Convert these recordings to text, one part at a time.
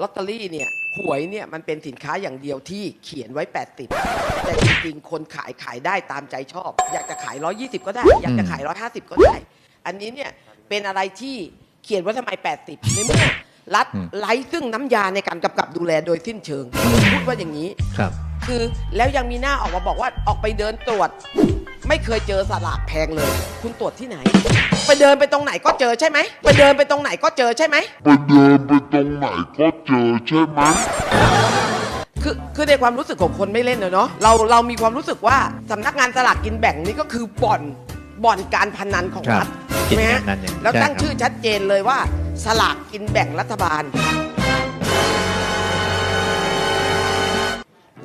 ลอตเตอรี่เนี่ยหวยเนี่ยมันเป็นสินค้าอย่างเดียวที่เขียนไว้ 80 แต่จริงๆ คนขายขายได้ตามใจชอบ อยากจะขาย 120 ก็ได้ อยากจะขาย 150 ก็ได้ อันนี้เนี่ยเป็นอะไรที่เขียนไว้ทำไม 80 ในเมื่อรัฐอืมไร้ซึ่งน้ำยาในการกำกับดูแลโดยสิ้นเชิง พูดว่าอย่างนี้ ครับ คือแล้วยังมีหน้าออกมาบอกว่าออกไปเดินตรวจ ไม่เคยเจอสลากแพงเลย คุณตรวจที่ไหน ไปเดินไปตรงไหนก็เจอใช่ไหมไปเดินไปตรงไหนก็เจอใช่ไหมไปเดินไปตรงไหนก็เจอใช่ไหมคือคือในความรู้สึกของคนไม่เล่นนะเนาะเราเรามีความรู้สึกว่าสำนักงานสลากกินแบ่งนี่ก็คือบ่อนบ่อนการพนันของครับรัฐใช่ไหมฮะกิจการนั้นเนี่ยแล้วใช่ตั้งครับชื่อชัดเจนเลยว่า สลากกินแบ่งรัฐบาล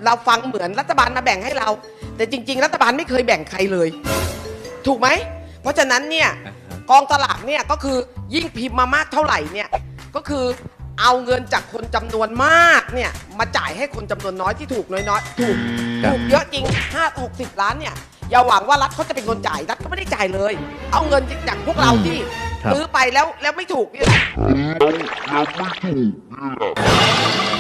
เราฟังเหมือนรัฐบาลมาแบ่งให้เรา แต่จริง ๆ รัฐบาลไม่เคยแบ่งใครเลย ถูกไหม เพราะฉะนั้นเนี่ยอ่าฮะกองสลากเนี่ยก็คือยิ่งพิมพ์มามากเท่าไหร่เนี่ยก็คือเอาเงินจากคนจำนวนมากเนี่ยมาจ่ายให้คนจำนวนน้อยที่ถูกน้อยๆถูกครับ ถูกเยอะจริง 5 60 ล้านเนี่ยอย่าหวังว่ารัฐเขาจะเป็นคนจ่ายรัฐก็ไม่ได้จ่ายเลย เอาเงินจากพวกเราที่ครับ ซื้อไปแล้วแล้วไม่ถูกนี่แหละแล้วแ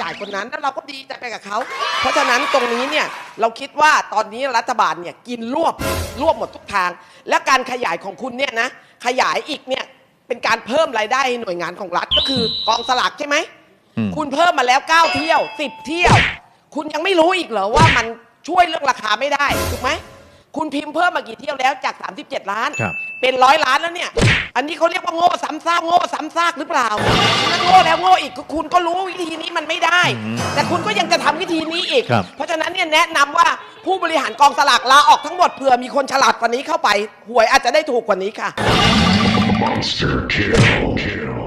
จ่ายคนนั้นแล้วเราก็ดีใจไปกับเขา เพราะฉะนั้นตรงนี้เนี่ยเราคิดว่าตอนนี้รัฐบาลเนี่ยกินรวบรวบหมดทุกทาง และการขยายของคุณเนี่ยนะขยายอีกเนี่ยเป็นการเพิ่มรายได้ให้หน่วยงานของรัฐก็คือกองสลากใช่ไหมอืมคุณเพิ่มมาแล้ว 9 เที่ยว 10 เที่ยว คุณยังไม่รู้อีกเหรอว่ามันช่วยเรื่องราคาไม่ได้ถูกไหมคุณพิมพ์เพิ่มมากี่เที่ยวแล้วจาก 37 ล้านครับเป็นร้อยล้านแล้วเนี่ย อันนี้เขาเรียกว่าโง่ซ้ำซากโง่ซ้ำซากหรือเปล่าถ้าโง่แล้วโง่อีกก็คุณก็รู้วิธีนี้มันไม่ได้อืม แต่คุณก็ยังจะทำวิธีนี้อีก ครับ เพราะฉะนั้นเนี่ยแนะนำว่าผู้บริหารกองสลากลาออกทั้งหมดเผื่อมีคนฉลาดกว่านี้เข้าไปหวยอาจจะได้ถูกกว่านี้ค่ะ Monster kill.